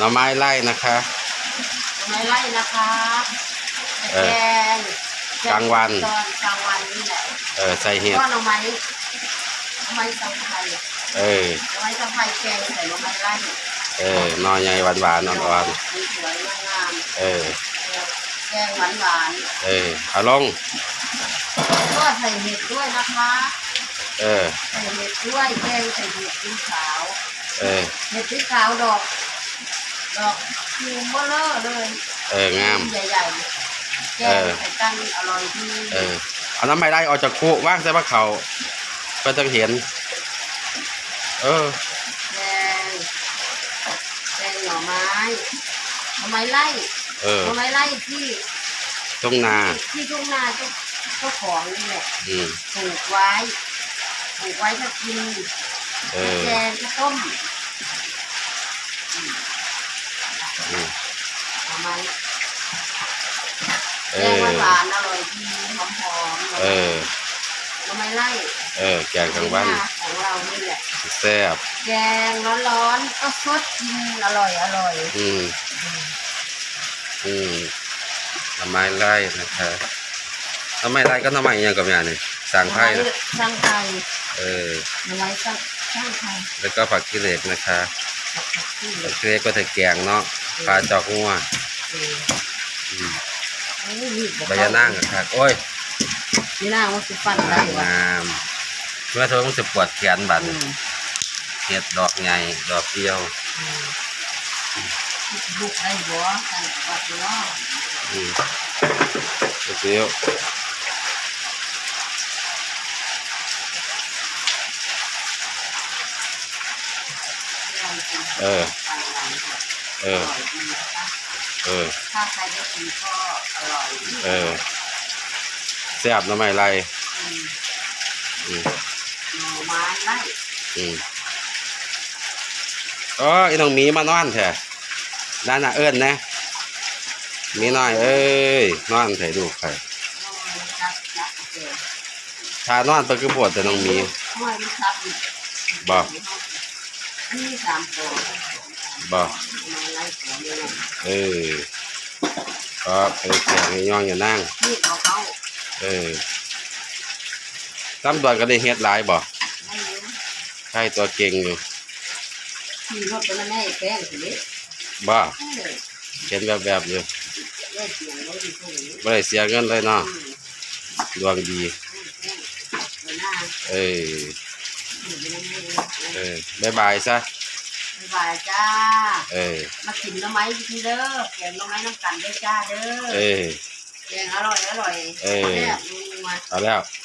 หน่อไม้ไล่นะคะทำไมไล่นะคะเออแกงกลางวันตอนกลางวันนี่แหละเออใส่เห็ดก็หน่อไม้หน่อไม้สะพายเออหน่อไม้สะพายแกงใส่หน่อไม้ไล่เออหนอใหญ่หวานหวานๆอ่อนสวยๆงามๆเออๆแกงหวานหวานเออเอาลงๆก็ใส่เห็ดด้วยนะคะเออใส่เห็ดด้วยแกงใส่เห็ดสีขาว เออเห็ดสีขาวดอก ดอกคิวเบลอเลยเอองามใหญ่ๆแกงใส่กันอร่อยดีเออเอาน้ำไม้ไล่ออกจากคุว่างใส่มะเขาก็จะเห็น เออแกงแกงหน่อไม้หน่อไม้ไล่เออหน่อไม้ไล่ที่ตรงนาที่ทุ่งนาเจ้าเจ้าของนี่แหละปลูกไว้ปลูกไว้ถ้ากินแกงก็ต้ม อืมหน่อไม้เอแกงอ หวานๆอร่อยดีหอมๆเออ หน่อไม้ไล่เออ แกงกลางวันของเรานี่แหละ แซ่บแกงร้อนๆก็สดกินอร่อยอร่อยอืมอืมหน่อไม้ไล่นะคะหน่อไม้ไล่ก็หน่อไม้อหยังกับอย่างนี่สร้างไผ่นะสร้างไทยเออ หน่อไม้สร้างสร้างไทยแล้วก็ผักขี้เหล็กนะคะผักที่ เหลืผัอกขี้เหล็กก็ถือแกงเนาะปลาจอกงัวเอออืมโอ้ยรีบใบยะนางอะค่ะโอ้ยนี่นางว่าสิปั้นได้งามวะงามเมื่อเธอต้องจะปวดแขนบัดอืมเห็ดดอกใหญ่ดอกเดียวอืมบุกได้บ่กันปัดเนาะอืมดอกเดียว เออ เออ เออ ถ้าใครได้กินก็อร่อยเออแซ่บหน้ำไม้ไล่อืมอืมหน่อไม้ไล่อืมอ๋อไอ้น้องหมีมานอนแท้ด้านน่ะเอิ้นนะหมีน้อยเอ้ยนอนไถดูใครโอ้ยจับจับเจอถ้านอนไปคือปวดแต่น้องหมี ห้อยมันครับอีกบ่อัน นี้สามตัวบ่หน่อไม้ไล่ตัวนี้นะเออก็ไปแข่งให้ย่องอย่านั่งนี่เขาเขาเออตำรวจก็ได้เฮ็ดหลายบ่ให้เยอะใช่ตัวเก่งอยู่ขี่รถไปแล้วแม่แป้งสิเด็กบ่เออเห็นแบบๆอยู่เล่เสียงรถอยู่ตรงนี้บ่ได้เสียเงินเลยเนาะอืมดวงดี แป้งไปหน้าเอออยู่ไปนั่นเอง เออบ๊ายบายซะบ๊ายบายจ้า เออ มากินหน้ำไม้ทีเด้อแกงหน้ำไม้น้ำกันได้จ้าเด้อเออ แกงอร่อยอร่อยเออ แซ่บนัว เอาแล้วอ